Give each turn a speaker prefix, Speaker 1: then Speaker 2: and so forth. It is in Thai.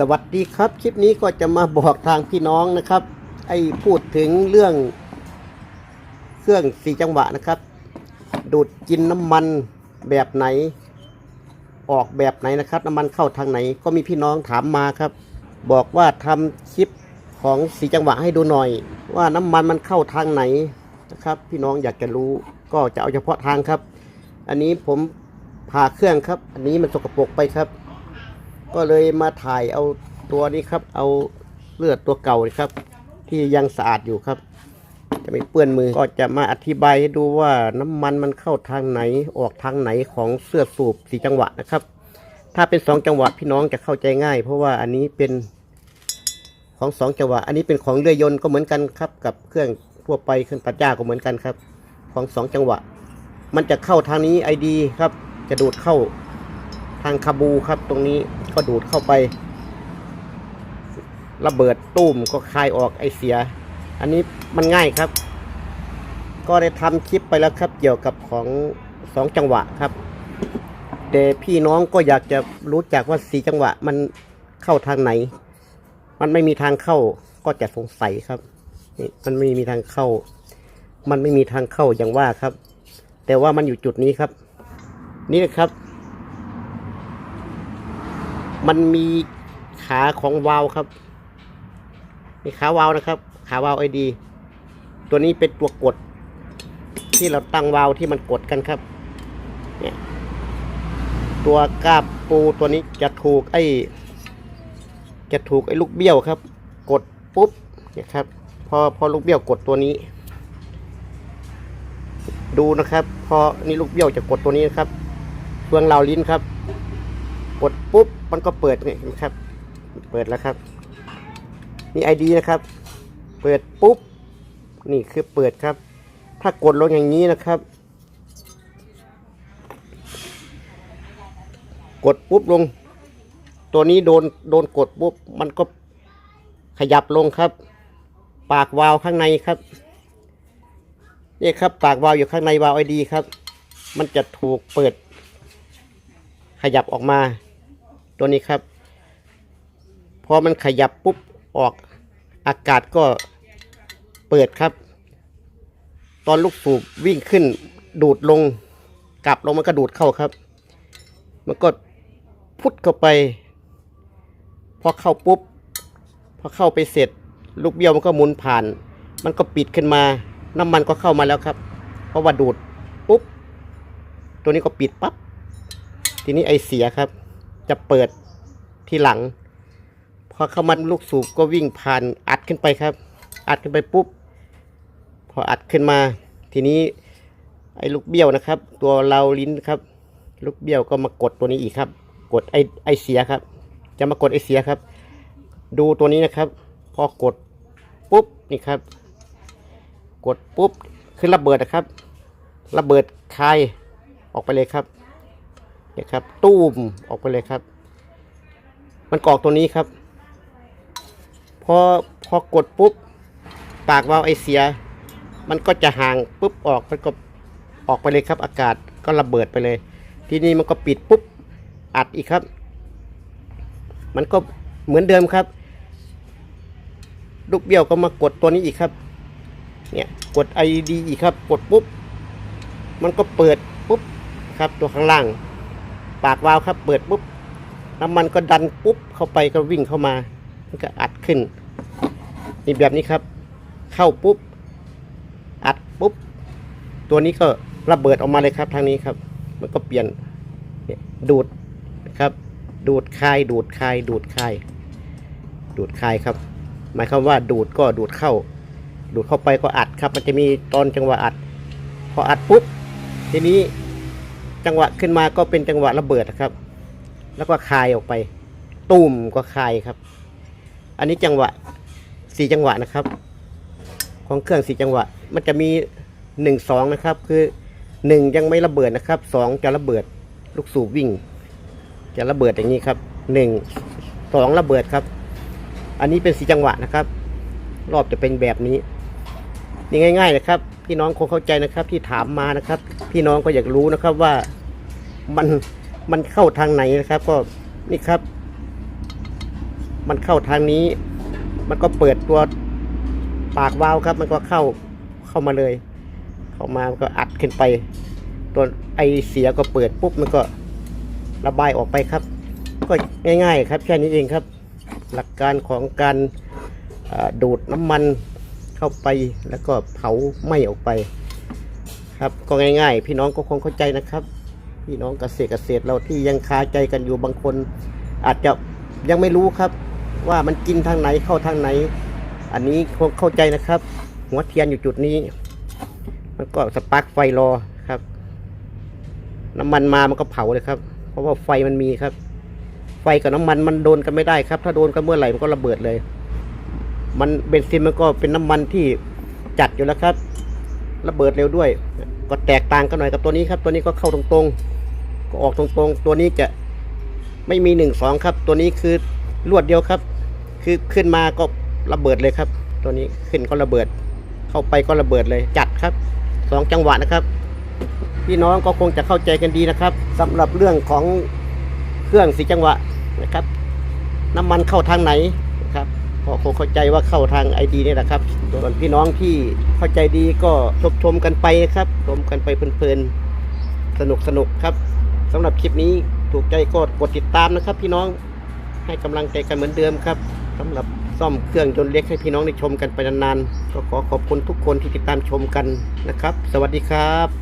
Speaker 1: สวัสดีครับ คลิปนี้ก็จะมาบอกทางพี่น้องนะครับ ไอ้พูดถึงเรื่องเครื่องสี่จังหวะนะครับ ดูดกินน้ำมันแบบไหน ออกแบบไหนนะครับ น้ำมันเข้าทางไหน ก็มีพี่น้องถามมาครับ บอกว่าทำคลิปของสีจังหวะให้ดูหน่อย ว่าน้ำมันมันเข้าทางไหนนะครับ พี่น้องอยากจะรู้ก็จะเอาเฉพาะทางครับ อันนี้ผมผ่าเครื่องครับ อันนี้มันสกปรกไปครับ ก็เลยมาถ่ายเอาตัวนี้ครับ เอาเลือดตัวเก่าครับ ที่ยังสะอาดอยู่ครับ จะไม่เปื้อนมือก็จะมาอธิบายให้ดูว่าน้ำมันมันเข้าทางไหนออกทางไหนของเสื้อสูบสีจังหวะนะครับ ถ้าเป็นสองจังหวะพี่น้องจะเข้าใจง่าย เพราะว่าอันนี้เป็นของสองจังหวะ อันนี้เป็นของเรือยนต์ก็เหมือนกันครับ กับเครื่องทั่วไปเครื่องตัดหญ้าก็เหมือนกันครับ ของสองจังหวะ มันจะเข้าทางนี้ไอดีครับ จะดูดเข้าทางคาบูครับตรงนี้ ก็ดูดเข้าไประเบิดตุ้มก็คายออกไอเสีย อันนี้มันง่ายครับ ก็ได้ทำคลิปไปแล้วครับ เกี่ยวกับของสองจังหวะครับแต่พี่น้องก็อยากจะรู้จักว่าสีจังหวะมันเข้าทางไหน มันไม่มีทางเข้าก็จะสงสัยครับนี่มันไม่มีทางเข้า มันไม่มีทางเข้าอย่างว่าครับ แต่ว่ามันอยู่จุดนี้ครับ นี่นะครับ มันมีขาของวาล์วครับ มีขาวาล์วนะครับ ขาวาล์วไอดี ตัวนี้เป็นตัวกด ที่เราตั้งวาล์วที่มันกดกันครับ เนี่ย ตัวกาบปูตัวนี้จะถูกไอ้จะถูกไอ้ลูกเบี้ยวครับ กดปุ๊บเนี่ยครับ พอพอลูกเบี้ยวกดตัวนี้ ดูนะครับ พอนี่ลูกเบี้ยวจะกดตัวนี้นะครับเฟืองเราลิ้นครับ กดปุ๊บ มันก็เปิดนี่นไหมครับ เปิดแล้วครับ นี่ไอดีนะครับ เปิดปุ๊บ นี่คือเปิดครับ ถ้ากดลงอย่างนี้นะครับ กดปุ๊บลง ตัวนี้โดนโดนกดปุ๊บ มันก็ขยับลงครับ ปากวาล์วข้างในครับนี่ครับปากวาล์วอยู่ข้างในวาล์วไอดีครับ มันจะถูกเปิดขยับออกมา ตัวนี้ครับ พอมันขยับปุ๊บออกอากาศก็เปิดครับ ตอนลูกสูบวิ่งขึ้นดูดลง กลับลงมันก็ดูดเข้าครับ มันก็พุทเข้าไป พอเข้าปุ๊บ พอเข้าไปเสร็จ ลูกเบี้ยวมันก็หมุนผ่าน มันก็ปิดขึ้นมา น้ำมันก็เข้ามาแล้วครับ เพราะว่าดูดปุ๊บ ตัวนี้ก็ปิดปั๊บทีนี้ไอเสียครับ จะเปิดที่หลัง พอเข้ามาลูกสูบก็วิ่งผ่านอัดขึ้นไปครับ อัดขึ้นไปปุ๊บ พออัดขึ้นมา ทีนี้ไอ้ลูกเบี้ยวนะครับ ตัวเราลิ้นครับ ลูกเบี้ยวก็มากดตัวนี้อีกครับ กดไอ้ไอเสียครับ จะมากดไอเสียครับ ดูตัวนี้นะครับ พอกดปุ๊บนี่ครับ กดปุ๊บขึ้นระเบิดนะครับ ระเบิดคายออกไปเลยครับ เนี่ยครับ ตู้มออกไปเลยครับ มันกรอกตัวนี้ครับ พอพอกดปุ๊บ ปากวาล์วไอเสีย มันก็จะห่างปุ๊บออกมันก็ออกไปเลยครับ อากาศก็ระเบิดไปเลย ทีนี้มันก็ปิดปุ๊บอัดอีกครับ มันก็เหมือนเดิมครับ ลูกเบี้ยวก็มากดตัวนี้อีกครับ เนี่ยกด ID อีกครับ กดปุ๊บ มันก็เปิดปุ๊บครับตัวข้างล่าง ปากวาล์วครับเปิดปุ๊บน้ำมันก็ดันปุ๊บเข้าไปก็วิ่งเข้ามามันก็อัดขึ้นนี่แบบนี้ครับ เข้าปุ๊บ อัดปุ๊บ ตัวนี้ก็ระเบิดออกมาเลยครับทางนี้ครับ มันก็เปลี่ยนดูดครับ ดูดคายดูดคายดูดคายดูดคายครับ หมายความว่าดูดก็ดูดเข้า ดูดเข้าไปก็อัดครับ มันจะมีตอนจังหวะอัด พออัดปุ๊บ ทีนี้ จังหวะขึ้นมาก็เป็นจังหวะระเบิดครับ แล้วก็คายออกไปตูมก็คายครับ อันนี้จังหวะสี่จังหวะนะครับ ของเครื่องสี่จังหวะ มันจะมีหนึ่งสองนะครับ คือหนึ่งยังไม่ระเบิดนะครับสองจะระเบิดลูกสูบวิ่ง จะระเบิดอย่างนี้ครับหนึ่งสองระเบิดครับ อันนี้เป็นสี่จังหวะนะครับ รอบจะเป็นแบบนี้ นี่ง่าย ๆ นะครับ พี่น้องคงเข้าใจนะครับ ที่ถามมานะครับ พี่น้องก็อยากรู้นะครับว่ามันมันเข้าทางไหนนะครับ ก็นี่ครับ มันเข้าทางนี้ มันก็เปิดตัวปากวาล์วครับ มันก็เข้าเข้ามาเลย เข้ามามันก็อัดขึ้นไป ตัวไอเสียก็เปิดปุ๊บมันก็ระบายออกไปครับ ก็ง่าย ๆ ครับแค่นี้เองครับ หลักการของการดูดน้ำมัน เข้าไปแล้วก็เผาไหม้ออกไป ครับก็ง่าย ๆ พี่น้องก็คงเข้าใจนะครับ พี่น้องเกษตรเกษตรเราที่ยังคาใจกันอยู่บางคน อาจจะยังไม่รู้ครับ ว่ามันกินทางไหนเข้าทางไหน อันนี้คงเข้าใจนะครับ หัวเทียนอยู่จุดนี้ มันก็สปาร์กไฟรอครับ น้ำมันมามันก็เผาเลยครับ เพราะว่าไฟมันมีครับ ไฟกับน้ำมันมันโดนกันไม่ได้ครับ ถ้าโดนกันเมื่อไหร่มันก็ระเบิดเลย มันเบนซินมันก็เป็นน้ำมันที่จัดอยู่แล้วครับ ระเบิดเร็วด้วย ก็แตกต่างกันหน่อยกับตัวนี้ครับ ตัวนี้ก็เข้าตรงๆ ก็ออกตรงๆ ตัวนี้จะไม่มีหนึ่งสองครับ ตัวนี้คือรวดเดียวครับ คือขึ้นมาก็ระเบิดเลยครับ ตัวนี้ขึ้นก็ระเบิด เข้าไปก็ระเบิดเลยจัดครับสองจังหวะนะครับ พี่น้องก็คงจะเข้าใจกันดีนะครับสำหรับเรื่องของเครื่องสีจังหวะนะครับ น้ำมันเข้าทางไหน ก็คงเข้าใจว่าเข้าทางไอดีนี่แหละครับส่วนพี่น้องที่เข้าใจดีก็ชมชมกันไปนะครับชมกันไปเพลินๆสนุกสนุกครับสำหรับคลิปนี้ถูกใจก็กดติดตามนะครับ พี่น้องให้กำลังใจกันเหมือนเดิมครับสำหรับซ่อมเครื่องยนต์เล็กให้พี่น้องได้ชมกันไปนานๆก็ขอขอบคุณทุกคนที่ติดตามชมกันนะครับ สวัสดีครับ